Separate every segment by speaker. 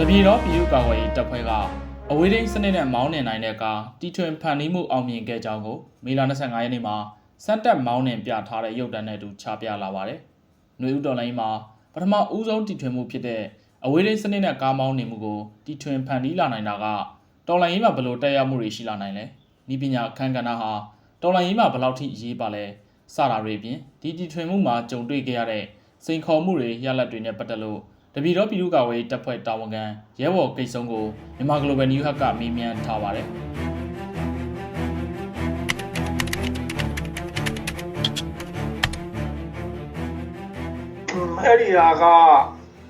Speaker 1: တပြည်တော်ပြည်သူ့ကာကွယ်ရေးတပ်ဖွဲ့ကအဝေးထိန်းစနစ်နဲ့မောင်းနှင်နိုင်တဲ့ကားတီထွင်ဖန်တီးမှုအောင်မြင်ခဲ့ကြောင်းကိုမေလ25ရက်နေ့မှာစက်တက်မောင်းနှင်ပြထားတဲ့ရုပ်တံနဲ့အတူချပြလာပါတယ်။ຫນွေဦးတော်လိုင်းမှာပထမဦးဆုံးတီထွင်မှုဖြစ်တဲ့အဝေးထိန်းစနစ်နဲ့ကားမောင်းနှင်မှုကိုတီထွင်ဖန်တီးလာနိုင်တာကတော်လိုင်းရေးမှာဘယ်လိုတက်ရောက်မှုတွေရှိလာနိုင်လဲ။ဤပညာအခမ်းကဏ္ဍဟာတော်လိုင်းရေးမှာဘယ်လောက်ထိအရေးပါလဲ။စတာတွေပြင်ဒီတီထွင်မှုမှာကြုံတွေ့ခဲ့ရတဲ့စိန်ခေါ်မှုတွေရလဒ်တွေနဲ့ပတ်သက်လို့ တပြည်တော်ပြည်သူ့ကာကွယ်ရေးတပ်ဖွဲ့တာဝန်ခံရဲဘော်ကိတ်ဆုံးကိုမြန်မာ Global News Hub ကမေးမြန်းထားပါတယ်
Speaker 2: အဲ့ဒီဟာက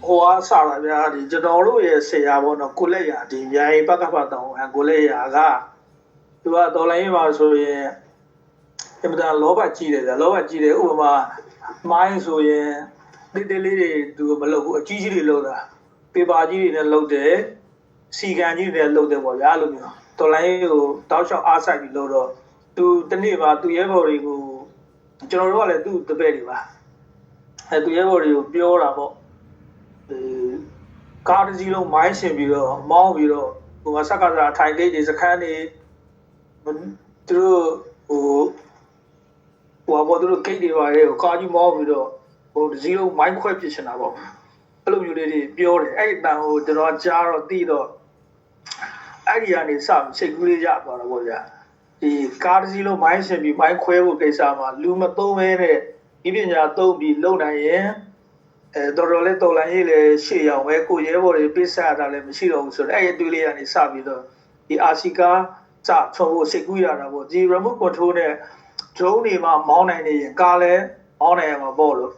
Speaker 2: ဟိုအားစတာဗျာဒီကျွန်တော်တို့ရဲ့ဆရာပေါ့နော်ကိုလက်ရာဒီမြိုင်ပကပတောင်အကိုလက်ရာကသူကတော်လိုင်းပါဆိုရင်အမှန်တန်လောဘကြီးတယ်ဗျာလောဘကြီးတယ်ဥပမာမိုင်းဆိုရင် တိတိလေးတွေသူမလုပ်ဘူးအကြီးကြီးတွေလုပ်တာပေပါကြီးတွေနဲ့လုပ်တယ်စီကန်ကြီးတွေနဲ့လုပ်တယ်ပေါ့ဗျာအဲ့လိုမျိုးတော်လိုင်းကိုတောက်လျှောက်အားဆိုင်ပြီးလုပ်တော့သူတနေ့ပါသူရဲဘော်တွေကိုကျွန်တော်တို့ကလည်းသူ့တပည့်တွေပါအဲသူရဲဘော်တွေကိုပြောတာပေါ့အဲကားတစ်စီးလုံးမိုင်းရှင်ပြီးတော့မောင်းပြီးတော့ဟိုကစက္ကစရာထိုင်ဂိတ်တွေစခန်းတွေသူတို့ဟိုဟိုဘောသူတို့ဂိတ်တွေပါလေကိုကားကြီးမောင်းပြီးတော့ ဟိုတစ်စီးလုံးမိုင်းခွဲပစ်ချင်တာပေါ့အဲ့လိုမျိုးလေးတွေပြောတယ်အဲ့ဒီတန်ဟိုကျွန်တော်ကြားတော့တီးတော့အဲ့ဒီကနေစစိတ်ကူးလေးရသွားတော့ဗောဗျာဒီကားတစ်စီးလုံးမိုင်းရှင်ပြီးမိုင်းခွဲဖို့ကိစ္စမှာလူမသုံးမဲတဲ့ဒီပညာသုံးပြီးလုံနိုင်ရင်အဲတော်တော်လေးတော်လိုင်းရေးလည်းရှေ့ရောက်ပဲကိုရဲဘော်တွေပိစရတာလည်းမရှိတော့ဘူးဆိုတော့အဲ့ဒီအတွေ့လေးကနေစပြီးတော့ဒီအာစီကာစချုံဖို့စိတ်ကူးရတာပေါ့ဒီ remote control နဲ့ drone တွေမှာမောင်းနိုင်နေရင်ကားလည်းမောင်းနိုင်ရမှာပေါ့လို့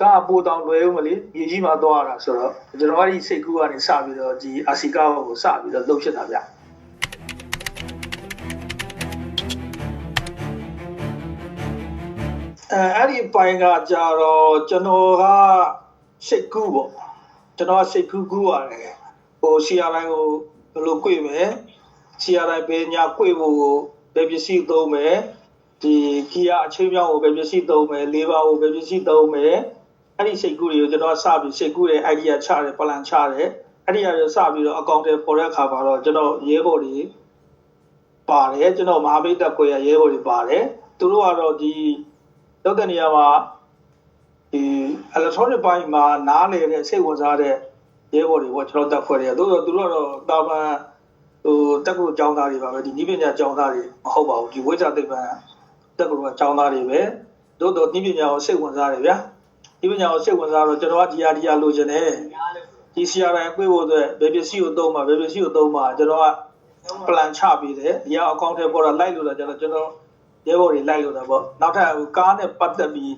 Speaker 2: ကားပိုတောင်လွယ်ဦးမလေးမြေကြီးမှာသွားရတာဆိုတော့ကျွန်တော်အဲ့ဒီစိတ်ကူးကနေစပြီးတော့ဒီအာစီကာကိုစပြီးတော့လှုပ်ဖြစ်တာဗျအဲအဲ့ဒီပိုင်းကကြတော့ကျွန်တော်ကစိတ်ကူးပေါ့ကျွန်တော်ကစိတ်ကူးကူးရတယ်ဟို CRI ကိုဘယ်လို꿰မယ် CRI ဘယ်ညာ꿰ဖို့ကိုဘယ်ပစ္စည်းသုံးမယ်ဒီကီယာအချိန်မြောင်းကိုဘယ်ပစ္စည်းသုံးမယ်လေးပါကိုဘယ်ပစ္စည်းသုံးမယ် အဲ့ဒီစိတ်ကူးတွေကိုကျွန်တော်စပြီးစိတ်ကူးတဲ့ idea ချတယ် plan ချတယ်အဲ့ဒီအရစပြီးတော့အကောင့်တွေပေါ်တဲ့အခါမှာတော့ကျွန်တော်ရဲဘော်တွေပါတယ်ကျွန်တော်မဟာမိတ်တပ်ခွဲရရဲဘော်တွေပါတယ်သူတို့ကတော့ဒီလောက်တဲ့နေရာမှာဒီ electronic ဘိုင်းမှာနားလေတဲ့စိတ်ဝင်စားတဲ့ရဲဘော်တွေပေါ့ကျွန်တော်တက်ဖွဲ့တယ်တို့တော့သူတို့ကတော့တာမန်ဟိုတက်ကူအကြောင်းသားတွေပါပဲဒီနိပညာအကြောင်းသားတွေမဟုတ်ပါဘူးဒီဝိဇ္ဇာသိပ္ပံတက်ကူအကြောင်းသားတွေပဲတို့တော့နိပညာကိုစိတ်ဝင်စားတယ်ဗျာ နိပညာကိုစိတ်ဝင်စားတော့ကျွန်တော်ကဒီဟာဒီဟာလိုချင်တယ်ဒီ CRM ပြေဖို့အတွက်ဘယ်ပစ္စည်းကိုသုံးမှာဘယ်ပစ္စည်းကိုသုံးမှာကျွန်တော်က plan ချပေးတယ်ဒီဟာအကောင့်ထဲပေါ်တော့လိုက်လို့လာကျွန်တော်ကျွန်တော်ရဲဘော်တွေလိုက်လို့တာပေါ့နောက်ထပ်ဟိုကားနဲ့ပတ်သက်ပြီး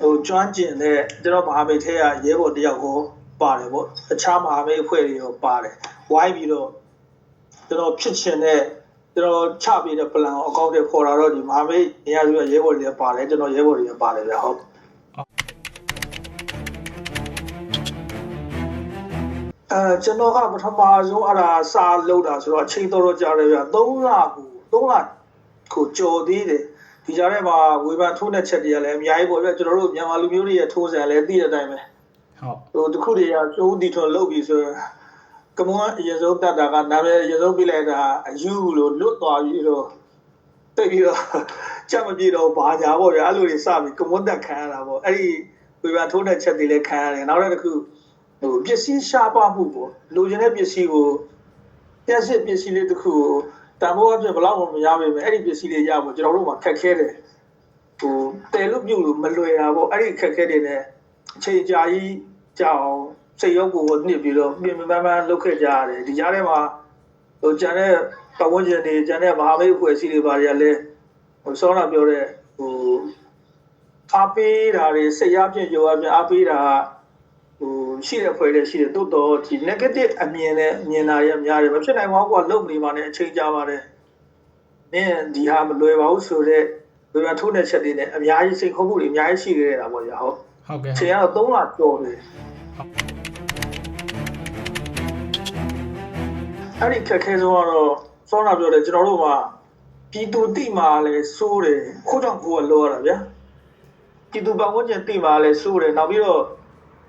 Speaker 2: ဟိုကျွမ်းကျင်တဲ့ကျွန်တော်မဟာမိတ်ထဲကရဲဘော်တယောက်ကိုပါတယ်ပေါ့အခြားမဟာမိတ်အဖွဲ့တွေရောပါတယ်ဝိုင်းပြီးတော့ကျွန်တော်ဖြစ်ချင်တဲ့ကျွန်တော်ချပေးတဲ့ plan ကိုအကောင့်ထဲပေါ်လာတော့ဒီမဟာမိတ်နေရာတွေကရဲဘော်တွေပါတယ်ကျွန်တော်ရဲဘော်တွေပါတယ်ဗျဟုတ် အဲကျွန်တော်ကပထမဆုံးအဲ့ဒါစာလုပ်တာဆိုတော့အချိန်တော်တော်ကြာတယ်ဗျ3လကို3လကိုကြော်သေးတယ်ဒီကြားထဲမှာဝေဖန်ထိုးတဲ့ချက်တွေကလည်းအများကြီးပေါ့ဗျကျွန်တော်တို့မြန်မာလူမျိုးတွေရဲ့ထိုးစံလည်းသိတဲ့အတိုင်းပဲ
Speaker 1: ဟုတ်
Speaker 2: ဟိုတခုတည်းကကျိုးတီထွန်လုပ်ပြီးဆိုရင်ကမွန်အရင်ဆုံးတတ်တာကနာမည်အရင်ဆုံးပြလိုက်တာအယူလို့လွတ်သွားပြီးတော့တိတ်ပြီးတော့ကြက်မပြေတော့ဘာညာပေါ့ဗျအဲ့လိုတွေစပြီးကမွန်တက်ခံရတာပေါ့အဲ့ဒီဝေဖန်ထိုးတဲ့ချက်တွေလည်းခံရတယ်နောက်တစ်ခု ဟိုပစ္စည်းရှားပါမှုပေါ့လိုချင်တဲ့ပစ္စည်းကိုပြည့်စစ်ပစ္စည်းလေးတစ်ခုကိုတန်ဖိုးအဖြစ်ဘယ်လောက်မှမရပါဘူးအဲ့ဒီပစ္စည်းတွေရဖို့ကျွန်တော်တို့မှာခက်ခဲတယ်ဟိုတယ်လို့ပြုတ်လို့မလွယ်တာပေါ့အဲ့ဒီခက်ခဲတွေနဲ့အချိန်ကြာကြီးကြာအောင်စိတ်ရောကိုယ်ကိုနှစ်ပြီးတော့ပြင်ပန်းပန်းလုပ်ခဲ့ကြရတယ်ဒီကြားထဲမှာဟိုကျန်တဲ့ပတ်ဝန်းကျင်တွေကျန်တဲ့မဟာမိတ်အဖွဲ့အစည်းတွေပါတွေကလည်းဟိုစောနာပြောတဲ့ဟိုအားပေးတာတွေစိတ်ရပြည့်ရောအပြည့်အားပေးတာဟို ရှိတဲ့ဖွဲ့တွေရှိတယ်တိုးတော့ဒီ negative အမြင်နဲ့မြင်တာရများတယ်မဖြစ်နိုင်ပါဘူးကွာလုံနေပါနဲ့အချိန်ကြာပါတယ်မင်းဒီဟာမလွယ်ပါဘူးဆိုတော့ဝေဖန်ထိုးတဲ့ချက်တွေနဲ့အများကြီးစိတ်ခုံးမှုတွေအများကြီးရှိခဲ့တာပေါ့ကြာဟုတ်
Speaker 1: ဟုတ်ကဲ့
Speaker 2: အချိန်ကတော့3လကျော်တယ်အဲ့ဒီခက်ခဲဆုံးကတော့စောနာပြောတယ်ကျွန်တော်တို့မှာပြည်သူတိမာလဲစိုးတယ်ခိုးကြောင့်ကိုယ်ကလောရတာဗျာပြည်သူပတ်ဝန်းကျင်တိမာလဲစိုးတယ်နောက်ပြီးတော့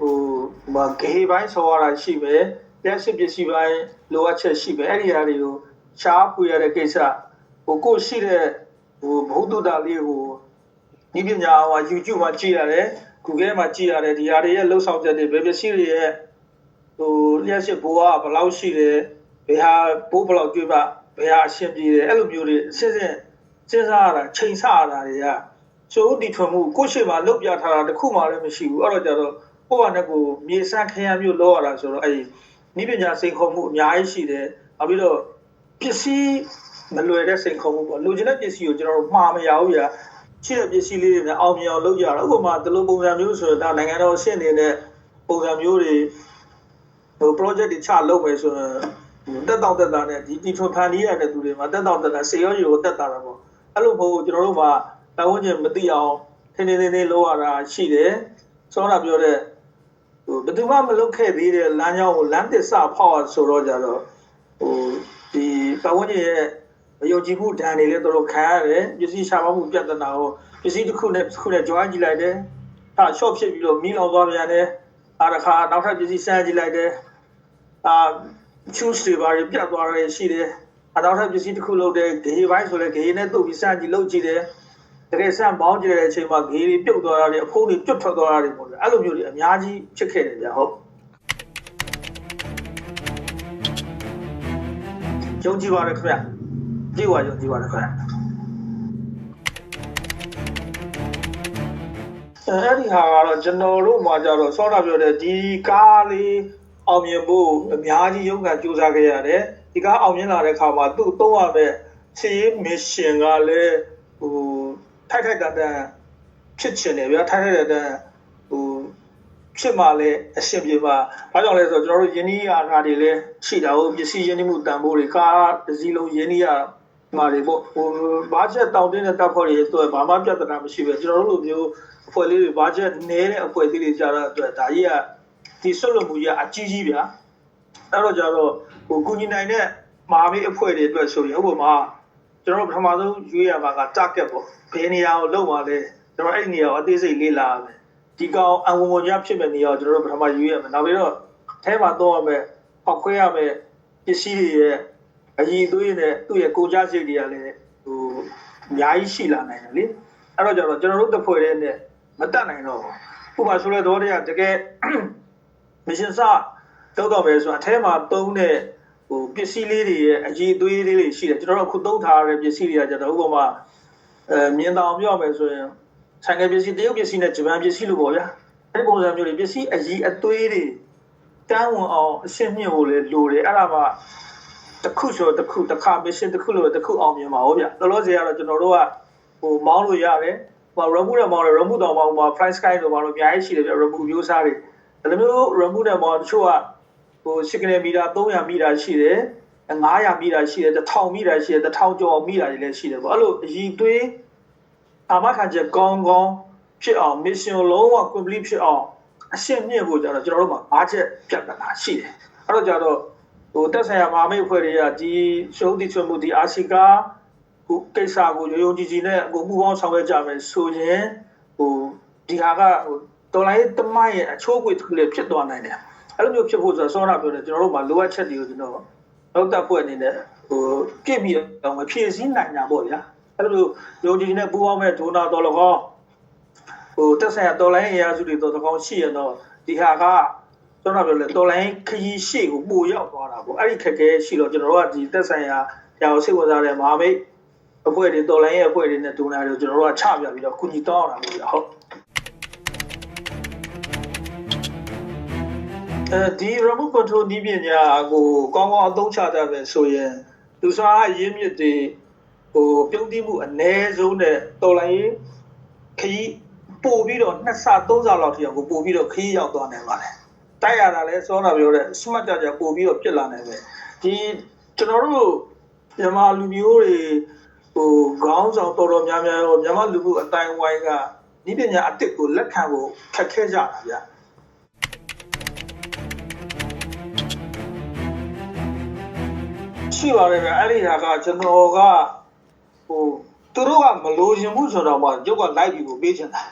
Speaker 2: ဟိုဟိုမှာဂေးပိုင်းဆောရတာရှိမယ်လက်ရှိပစ္စည်းပိုင်းလိုအပ်ချက်ရှိပဲအဲ့ဒီအရာတွေကိုရှားဖွေရတဲ့ကိစ္စဟိုကိုရှိတဲ့ဟိုဘုဒ္ဓတာလေးကိုဤပညာဟို YouTube မှာကြည့်ရတယ် Google မှာကြည့်ရတယ်ဒီဟာတွေရဲ့လှုပ်ဆောင်ချက်တွေဘယ်ပစ္စည်းတွေရဲ့ဟိုလျှက်စစ်ဘိုးကဘယ်လောက်ရှိတယ်ဘယ်ဟာဘိုးဘယ်လောက်ကျွေးပါဘယ်ဟာအရှင်ပြေတယ်အဲ့လိုမျိုးတွေအစစ်စစ်စဉ်းစားရတာချိန်ဆရတာတွေကဆိုဒီထွန်မှုကိုယ့်ရှိမှလုတ်ပြထားတာတစ်ခုမှလည်းမရှိဘူးအဲ့တော့ကြတော့ ကိုယ့်ဘာနဲ့ကိုယ်မြေဆန်းခရမ်းမျိုးလောက်ရတာဆိုတော့အဲ့ဒီနိပညာစိန်ခေါ်မှုအများကြီးရှိတယ်နောက်ပြီးတော့ပစ္စည်းမလွယ်တဲ့စိန်ခေါ်မှုပေါ့လူချင်းတဲ့ပစ္စည်းကိုကျွန်တော်တို့မှားမရဘူးဗျာရှိတဲ့ပစ္စည်းလေးတွေနဲ့အောင်မြင်အောင်လုပ်ကြတာဥပမာဒီလိုပုံစံမျိုးဆိုတော့နိုင်ငံတော်ရှင်းနေတဲ့ပုံစံမျိုးတွေဟို project တွေချလုပ်မယ်ဆိုရင်တက်တောင့်တက်တာနဲ့ဒီတီထွန်ဖန်တီးရတဲ့သူတွေမှာတက်တောင့်တက်တာစေရောရီကိုတက်တာတာပေါ့အဲ့လိုမဟုတ်ကျွန်တော်တို့မှာပတ်ဝန်းကျင်မသိအောင်ထင်းထင်းထင်းထင်းလုပ်ရတာရှိတယ်စောနာပြောတဲ့ ဟိုဘယ်သူမှမလုပ်ခဲ့သေးတဲ့လမ်းကြောင်းကိုလမ်းသစ်စဖောက်ရဆိုတော့ကြတော့ဟိုဒီပတ်ဝန်းကျင်ရဲ့မယုံကြည်မှုဒဏ်တွေလည်းတော်တော်ခံရတယ်ပစ္စည်းရှားပါမှုပြဿနာကိုပစ္စည်းတစ်ခုနဲ့တစ်ခုနဲ့ကြွားကြည့်လိုက်တယ်အဲ short ဖြစ်ပြီးတော့မီးလောင်သွားပြန်တယ်အားတစ်ခါနောက်ထပ်ပစ္စည်းစမ်းကြည့်လိုက်တယ်အာ choose တွေပါပြတ်သွားတယ်ရှိတယ်အနောက်ထပ်ပစ္စည်းတစ်ခုလုပ်တယ်ဂေးပိုင်းဆိုလဲဂေးနဲ့တုပ်ပြီးစမ်းကြည့်လုပ်ကြည့်တယ် တကယ်စမ်းပေါင်းကြည့်တဲ့အချိန်မှာဂေးတွေပြုတ်သွားတာတွေအဖုံးတွေကျွတ်ထွက်သွားတာတွေပေါ့လေအဲ့လိုမျိုးတွေအများကြီးဖြစ်ခဲ့တယ်ဗျဟုတ်ယုံကြည်ပါတယ်ခင်ဗျကြည့်ပါယုံကြည်ပါတယ်ခင်ဗျအဲ့ဒီဟာကတော့ကျွန်တော်တို့မှာကြတော့စောတာပြောတဲ့ဒီကားလေးအောင်မြင်ဖို့အများကြီးရုန်းကန်ကြိုးစားခဲ့ရတယ်ဒီကားအောင်မြင်လာတဲ့အခါမှာသူ့သုံးရတဲ့စီးမစ်ရှင်ကလည်းဟို ထိုက်ထိုက်တန်တန်ဖြစ်ချင်တယ်ဗျာထိုက်ထိုက်တန်တန်ဟိုဖြစ်မှလည်းအရှင်ပြေပါဘာကြောင့်လဲဆိုတော့ကျွန်တော်တို့ယင်းနီးအားတွေလည်းရှိတာဟုတ်ပစ္စည်းယင်းနီးမှုတန်ဖိုးတွေကားတစ်စီးလုံးယင်းနီးရမှာတွေပေါ့ဟိုဘာချက်တောင်းတင်းတဲ့တပ်ဖွဲ့တွေအတွက်ဘာမှပြဿနာမရှိပဲကျွန်တော်တို့လိုမျိုးအဖွဲ့လေးတွေဘာချက်နည်းတဲ့အဖွဲ့အစည်းတွေကြတော့အတွက်ဒါကြီးကဒီဆွတ်လွတ်မှုကြီးကအကြီးကြီးဗျာအဲ့တော့ကြတော့ဟိုကုညီနိုင်တဲ့မဟာမိတ်အဖွဲ့တွေအတွက်ဆိုရင်ဥပမာ ကျွန်တော်တို့ပထမဆုံးရွေးရမှာက target ပေါ့ဘယ်နေရာကိုလုံပါလဲကျွန်တော်အဲ့ဒီနေရာကိုအသေးစိတ်လေ့လာရမယ်ဒီကောင်အဝင်ဝင်ကြဖြစ်မဲ့နေရာကိုကျွန်တော်တို့ပထမရွေးရမယ်နောက်ပြီးတော့အဲမှာတော့ရမယ်ပောက်ခွဲရမယ်ပစ္စည်းတွေရဲ့အရင်သွေးနဲ့သူ့ရဲ့ကိုကြစိတ်တွေကလည်းဟိုအများကြီးရှိလာနိုင်တယ်လေအဲ့တော့ကျတော့ကျွန်တော်တို့တစ်ဖွဲ့တည်းနဲ့မတတ်နိုင်တော့ဘူးဥပမာဆိုလဲတော့တည်းကတကယ်မရှင်စတောက်တော့ပဲဆိုတာအထဲမှာသုံးတဲ့ ဟိုပစ္စည်းလေးတွေရဲ့အကြီးသွေးလေးတွေရှိတယ်ကျွန်တော်တို့အခုသုံးထားရတဲ့ပစ္စည်းတွေကကျတော့ဥပမာအဲမြင်တော်ပြောမယ်ဆိုရင်ဆိုင်ကပစ္စည်းတရုတ်ပစ္စည်းနဲ့ဂျပန်ပစ္စည်းလို့ပေါ့ဗျာအဲဒီပုံစံမျိုးတွေပစ္စည်းအကြီးအသွေးတွေတန်းဝင်အောင်အရှင်းမြင့်ဖို့လေလိုတယ်အဲ့ဒါမှတစ်ခုဆိုတစ်ခုတစ်ခါမရှင်တစ်ခုလို့တစ်ခုအောင်မြင်ပါဦးဗျလောလောဆယ်ကတော့ကျွန်တော်တို့ကဟိုမောင်းလို့ရတယ်ဟိုရမှုနဲ့မောင်းတယ်ရမှုတော်မောင်းမှာ price sky တို့ဘာလို့အများကြီးရှိတယ်ဗျရမှုမျိုးစားတွေအဲ့လိုမျိုး remove နဲ့ပေါ့တချို့က ဟို10မီတာ300မီတာရှိတယ်900မီတာရှိတယ်1000မီတာရှိတယ်1000ကျော်မီတာတွေလည်းရှိတယ်ပေါ့အဲ့လိုအည်သွေးအာမခံချက်ကောင်းကောင်းဖြစ်အောင် mission လုံးဝ complete ဖြစ်အောင်အရှင်းမြင့်ဖို့ကြတော့ကျွန်တော်တို့မှာ၅ချက်ပြတ်တာရှိတယ်အဲ့တော့ကြတော့ဟိုတက်ဆိုင်ရာမဟာမိတ်အဖွဲ့တွေကဒီရှုံးတိချွတ်မှုဒီအာရှီကာဟိုကိစ္စကိုရုံရုံကြည်ကြည်နဲ့ဟိုပူပေါင်းဆောင်ရွက်ကြမယ်ဆိုရင်ဟိုဒီဟာကဟိုတော်လိုင်းတမိုင်းရဲ့အချိုးအကွေတစ်ခုလည်းဖြစ်သွားနိုင်တယ် အဲ့လိုမျိုးဖြစ်ဖို့ဆိုတော့စောနာပြောတယ်ကျွန်တော်တို့မှာလိုအပ်ချက်တွေကိုကျွန်တော်တော့တပ်ဖွဲ့အနေနဲ့ဟိုပြည့်ပြီးတော့မဖြည့်ဆည်းနိုင်တာပေါ့ဗျာအဲ့လိုရုံကြည်ကြည်နဲ့ပူပေါင်းမဲ့ဒိုနာတော်လကောဟိုတက်ဆိုင်ရာတော်လိုင်းအရာစုတွေတော်တော်ကောင်းရှိရတော့ဒီဟာကကျွန်တော်ပြောလေတော်လိုင်းခရီးရှေ့ကိုပို့ရောက်သွားတာပေါ့အဲ့ဒီခက်ခဲရှိတော့ကျွန်တော်တို့ကဒီတက်ဆိုင်ရာညာကိုစိတ်ဝင်စားတဲ့မဟာမိတ်အဖွဲ့တွေတော်လိုင်းရဲ့အဖွဲ့တွေနဲ့ဒိုနာတွေကိုကျွန်တော်တို့ကချပြပြီးတော့ကုညီတောင်းတာပေါ့ဗျာဟုတ် အဲဒီ remote control နည်းပညာကိုကောင်းကောင်းအသုံးချတတ်မယ်ဆိုရင်လူစားအရင်းမြစ်တွေဟိုပြုံးတိမှုအ ਨੇ ဆုံးနဲ့တော်လိုင်းခရီးပို့ပြီးတော့နှစ်ဆသုံးဆလောက်ထိအောင်ကိုပို့ပြီးတော့ခရီးရောက်သွားနိုင်ပါတယ်တိုက်ရတာလဲစောတာပြောတဲ့ smart ကြကြပို့ပြီးတော့ပြစ်လာနိုင်တယ်ဒီကျွန်တော်တို့မြန်မာလူမျိုးတွေဟိုခေါင်းဆောင်တော်တော်များများရောမြန်မာလူမှုအတိုင်းဝိုင်းကဤပညာအစ်စ်ကိုလက်ခံဖို့ခက်ခဲကြတာဗျာ ရှိပါတယ်ဗျအဲ့ဒီဟာကကျွန်တော်ကဟိုသူတို့ကမလို့ရှင်မှုဆိုတော့မှရုပ်ကလိုက်ပြီးကိုပေးချင်တာ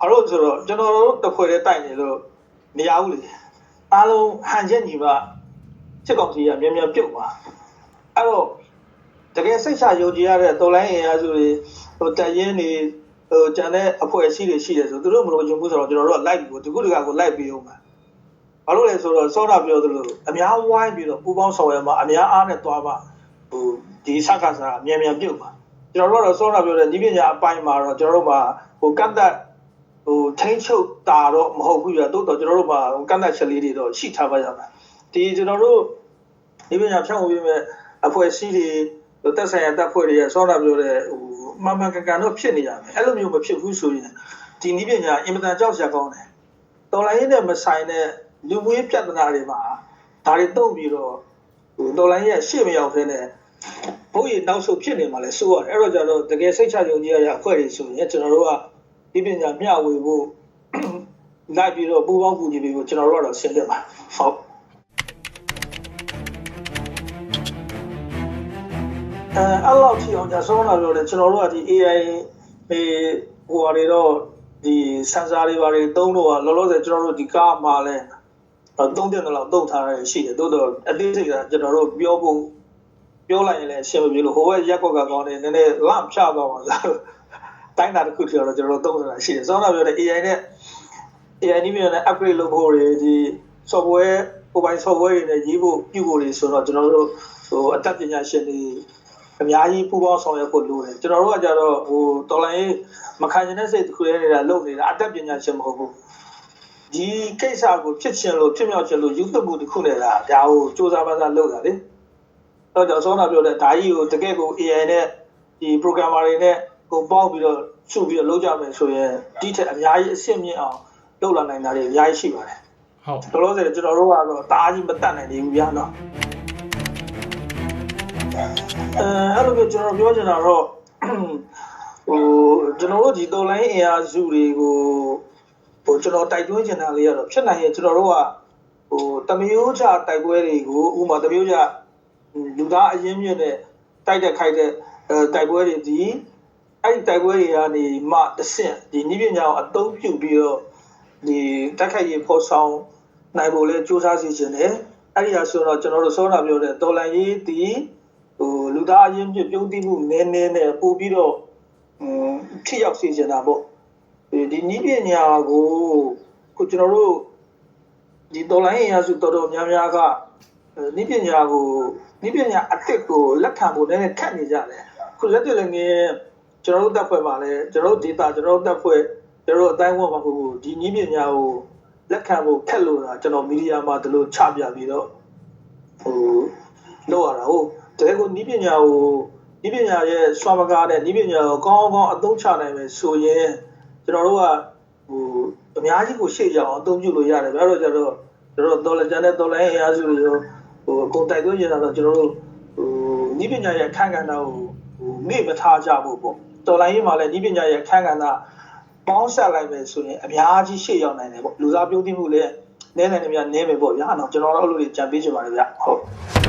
Speaker 2: အဲ့လိုဆိုတော့ကျွန်တော်တို့တစ်ခွေတည်းတိုက်နေလို့မရဘူးလေအားလုံးဟန်ချက်ညီပါစစ်ကောင်စီကမြန်မြန်ပြုတ်သွားအဲ့တော့တကယ်စိတ်ချယုံကြည်ရတဲ့တော်လိုင်းအင်အားစုတွေဟိုတက်ရင်နေဟိုကျန်တဲ့အဖွဲ့အစည်းတွေရှိတယ်ဆိုသူတို့မလို့ယုံဘူးဆိုတော့ကျွန်တော်တို့ကလိုက်ပြီးဒီကုတကကိုလိုက်ပြီးအောင်ပါ ဘာလို့လဲဆိုတော့စောတာပြောသလိုအများဝိုင်းပြီးတော့ပူပေါင်းဆောင်ရွက်မှာအများအားနဲ့သွားမှာဟိုဒီစကားစားမြန်မြန်ပြုတ်ပါကျွန်တော်တို့ကတော့စောတာပြောတဲ့ဒီပညာအပိုင်းမှာတော့ကျွန်တော်တို့မှာဟိုကတ်သက်ဟိုထိန်းချုပ်တာတော့မဟုတ်ဘူးပြတိုးတော့ကျွန်တော်တို့မှာဟိုကတ်သက်ချက်လေးတွေတော့ရှိထားပါရမယ်ဒီကျွန်တော်တို့ဒီပညာဖြန့်ဝေပေးမဲ့အဖွဲ့အစည်းတွေဟိုတက်ဆိုင်ရာတပ်ဖွဲ့တွေရဲ့စောတာပြောတဲ့ဟိုမှန်မှန်ကန်ကန်တော့ဖြစ်နေရမယ်အဲ့လိုမျိုးမဖြစ်ဘူးဆိုရင်ဒီနည်းပညာအင်မတန်ကြောက်စရာကောင်းတယ်တော်လိုင်းနဲ့မဆိုင်တဲ့ လူမှုရေးပြဿနာတွေမှာဒါတွေတုံ့ပြီးတော့ဟိုတော်လိုင်းရဲ့ရှေ့မရောက်သေးတဲ့ဘုတ်ရနောက်ဆုတ်ဖြစ်နေမှာလဲစိုးရတယ်အဲ့တော့ကြတော့တကယ်စိတ်ချယုံကြည်ရတဲ့အဖွဲ့တွေဆိုရင်ကျွန်တော်တို့ကဒီပညာမျှဝေဖို့လိုက်ပြီးတော့ပူပေါင်းကူညီပြီးဖို့ကျွန်တော်တို့ကတော့ဆင်သက်ပါဟုတ်အဲအဲ့လောက်ထိအောင်ညဆောင်းလာပြောတယ်ကျွန်တော်တို့ကဒီ AI ဟေးဟိုဟာတွေတော့ဒီစင်ဆာတွေဘာတွေသုံးတော့လောလောဆယ်ကျွန်တော်တို့ဒီကားမှာလဲ သုံးတဲ့လောက်သုံးထားရရှိတယ်တိုးတော့အသေးစိတ်ကကျွန်တော်တို့ပြောဖို့ပြောလိုက်ရင်လည်းအရှင်းမပြေလို့ဟိုဘက်ရက်ကွက်ကကောင်းတယ်နည်းနည်းလန့်ဖြတ်သွားပါလားတိုင်းတာတစ်ခုထည့်တော့ကျွန်တော်တို့သုံးနေတာရှိတယ်ဆောင်းလာပြောတယ် AI နဲ့ AI နည်းမျိုးနဲ့ upgrade လုပ်ဖို့တွေဒီ software ကိုယ်ပိုင် software တွေနဲ့ရေးဖို့ပြုဖို့တွေဆိုတော့ကျွန်တော်တို့ဟိုအတတ်ပညာရှင်တွေအများကြီးပူးပေါင်းဆောင်ရွက်ဖို့လိုတယ်ကျွန်တော်တို့ကကြတော့ဟိုတော်လိုင်းမခံကျင်တဲ့စိတ်တစ်ခုလေးနေတာလုပ်နေတာအတတ်ပညာရှင်မဟုတ်ဘူး ဒီကိစ္စကိုဖြစ်ချင်လို့ဖြစ်မြောက်ချင်လို့ယူသမှုတစ်ခုနဲ့လားဒါကိုစူးစမ်းပါးစားလုပ်တာလေတော့ကျွန်တော်ဆောင်းတာပြောတဲ့ဒါကြီးကိုတကယ်ကို AI နဲ့ဒီ programmer တွေနဲ့ကိုပေါက်ပြီးတော့စုပြီးတော့လုပ်ကြမယ်ဆိုရင်ဒီထက်အများကြီးအဆင့်မြင့်အောင်လောက်လာနိုင်တာတွေအများကြီးရှိပါတယ်
Speaker 1: ဟုတ်
Speaker 2: တော်တော်ဆိုကျွန်တော်တို့ကတော့တအားကြီးမတတ်နိုင်သေးဘူးဗျာနော်အဲအဲ့လိုမျိုးကျွန်တော်ပြောချင်တာတော့ဟိုကျွန်တော်တို့ဒီတော်လိုင်းအင်အားစုတွေကို ဟိုကျွန်တော်တိုက်တွန်းချင်တာလေးကတော့ဖြစ်နိုင်ရင်ကျွန်တော်တို့ကဟိုတမျိုးချတိုက်ပွဲတွေကိုဥပမာတမျိုးချလူသားအရင်းမြစ်နဲ့တိုက်တဲ့ခိုက်တဲ့အဲတိုက်ပွဲတွေဒီအဲ့ဒီတိုက်ပွဲတွေကနေမှတစ်ဆင့်ဒီနိပညာကိုအသုံးပြုပြီးတော့ဒီတက်ခိုက်ရေးဖော်ဆောင်နိုင်ဖို့လဲစူးစမ်းစီခြင်းတယ်အဲ့ဒီဟာဆိုတော့ကျွန်တော်တို့စောနာပြောတဲ့တော်လန်ရေးတီဟိုလူသားအရင်းပြပြုံးတိမှုနည်းနည်းနဲ့ပို့ပြီးတော့ဟွန်းထိရောက်စေချင်တာပေါ့ ဒီဒီနည်းပညာကိုကိုကျွန်တော်တို့ဒီတော်လန်ရေးအရာစုတော်တော်များများကနည်းပညာကိုနည်းပညာအစ်စ်ကိုလက်ခံဖို့နည်းနည်းခက်နေကြတယ်ခုလက်တွေ့လည်းငင်းကျွန်တော်တို့တက်ဖွဲ့မှာလဲကျွန်တော်တို့ data ကျွန်တော်တို့တက်ဖွဲ့ကျွန်တော်တို့အတိုင်းဝတ်မှာဟိုဒီနည်းပညာကိုလက်ခံဖို့ခက်လို့တာကျွန်တော်မီဒီယာမှာဒီလိုချပြပြီးတော့ဟိုလောက်ရတာဟုတ်တကယ်ကိုနည်းပညာကိုနည်းပညာရဲ့စွမ်းမကားတဲ့နည်းပညာကိုကောင်းကောင်းအသုံးချနိုင်မယ်ဆိုရင် ကျွန်တော်တို့ကဟိုအများကြီးကိုရှေ့ကြအောင်အသုံးပြုလို့ရတယ်ဗျာတော့ကျတော့ကျွန်တော်တို့တော်လကြတဲ့တော်လိုင်းအင်အားစုတွေရောဟိုအကုန်တိုက်သွင်းနေတာတော့ကျွန်တော်တို့ဟိုနည်းပညာရဲ့အခန့်ကဏ္ဍကိုဟိုမေ့မထားကြဖို့ပေါ့တော်လိုင်းရေးမှာလည်းနည်းပညာရဲ့အခန့်ကဏ္ဍပေါင်းဆက်လိုက်မယ်ဆိုရင်အများကြီးရှေ့ရောက်နိုင်တယ်ပေါ့လူစားပြုံးတိမှုလည်းနည်းနိုင်တယ်များနည်းမယ်ပေါ့ဗျာနော်ကျွန်တော်တို့အဲ့လိုတွေကြံပေးချင်ပါတယ်ဗျဟုတ်